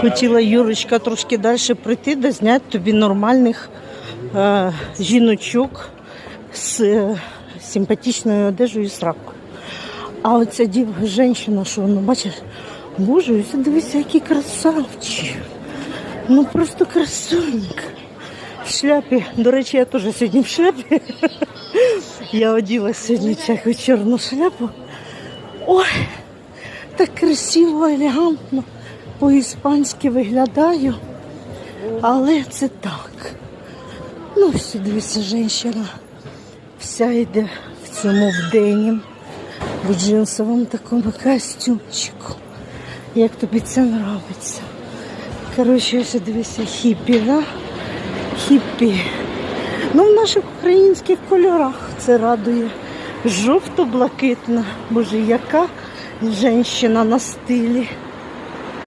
Хотіла Юрочка трошки далі прийти, де зняти тобі нормальних е, жіночок з е, симпатичною одежею і сракою. А оця дів, жінка, що ну бачиш, боже, дивися, який красавчик. Ну просто красунька. В шляпі. До речі, я теж сьогодні в шляпі. Я оділа сьогодні таку чорну шляпу. Ой, так красиво, елегантно, по-іспанськи виглядаю. Але це так. Ну, все, дивіться, жінка вся йде в цьому вденім, в джинсовому такому костюмчику. Як тобі це подобається? Коротше, ще дивися, хіпі, да? Хіпі. Ну, в наших українських кольорах це радує. Жовто-блакитна. Боже, яка жінка на стилі.